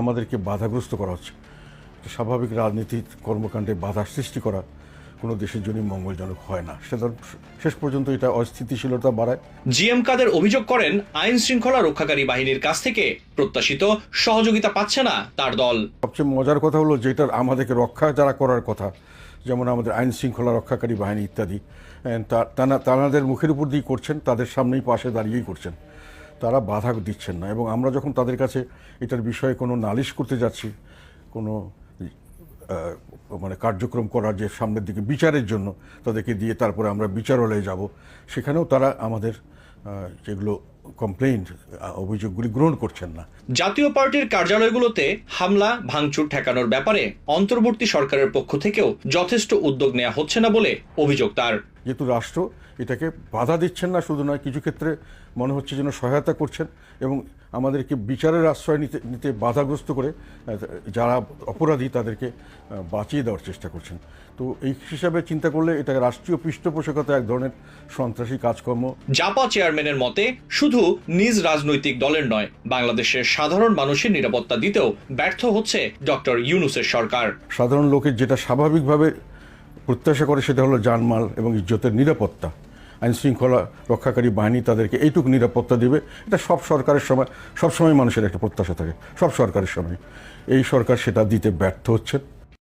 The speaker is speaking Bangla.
আমাদেরকে বাধাগ্রস্ত করা হচ্ছে। স্বাভাবিক রাজনীতির কর্মকাণ্ডে বাধা সৃষ্টি করা কোনো দেশের জন্য মঙ্গলজনক হয় না। সেটা শেষ পর্যন্ত এটা অস্থিতিশীলতা বাড়ায়। জিএম কাদের অভিযোগ করেন আইন শৃঙ্খলা রক্ষাকারী বাহিনীর কাছ থেকে প্রত্যাশিত সহযোগিতা পাচ্ছে না তার দল। সবচেয়ে মজার কথা হলো যেটার আমাদেরকে রক্ষা যারা করার কথা যেমন আমাদের আইন শৃঙ্খলা রক্ষাকারী বাহিনী ইত্যাদি তারা তানাদের মুখের উপর দিয়ে করছেন তাদের সামনেই পাশে দাঁড়িয়েই করছেন। তারা বাধা দিচ্ছেন না। এবং আমরা যখন তাদের কাছে এটার বিষয়ে কোনো নালিশ করতে যাচ্ছি, কোনো মানে কার্যক্রম করার যে সামনের দিকে বিচারের জন্য তাদেরকে দিয়ে তারপরে আমরা বিচারালয়ে যাব, সেখানেও তারা আমাদের যেগুলো কমপ্লেইন অভিযোগগুলি গ্রহণ করছেন না। জাতীয় পার্টির কার্যালয়গুলোতে হামলা, ভাঙচুর ঠেকানোর ব্যাপারে অন্তর্বর্তী সরকারের পক্ষ থেকেও যথেষ্ট উদ্যোগ নেওয়া হচ্ছে না বলে অভিযোগ তার। যেহেতু রাষ্ট্র এটাকে বাধা দিচ্ছেন না শুধু নয় কিছু ক্ষেত্রে মনে হচ্ছে যেন সহায়তা করছেন এবং আমাদেরকে বিচারের আশ্রয় নিতে নিতে বাধাগ্রস্ত করে যারা অপরাধী তাদেরকে বাঁচিয়ে দেওয়ার চেষ্টা করছেন। তো এই হিসাবে চিন্তা করলে এটা রাষ্ট্রীয় পৃষ্ঠপোষকতা এক ধরনের সন্ত্রাসী কাজকর্ম। জাপা চেয়ারম্যানের মতে শুধু নিজ রাজনৈতিক দলের নয় বাংলাদেশের সাধারণ মানুষের নিরাপত্তা দিতেও ব্যর্থ হচ্ছে ডক্টর ইউনুসের সরকার। সাধারণ লোকের যেটা স্বাভাবিকভাবে প্রত্যাশা করে সেটা হলো জানমাল এবং ইজ্জতের নিরাপত্তা। আইন শৃঙ্খলা রক্ষাকারী বাহিনী তাদেরকে এইটুকু নিরাপত্তা দেবে। এটা সব সরকারের সময় সবসময় মানুষের একটা প্রত্যাশা থাকে, সব সরকারের সময়। এই সরকার সেটা দিতে ব্যর্থ হচ্ছেন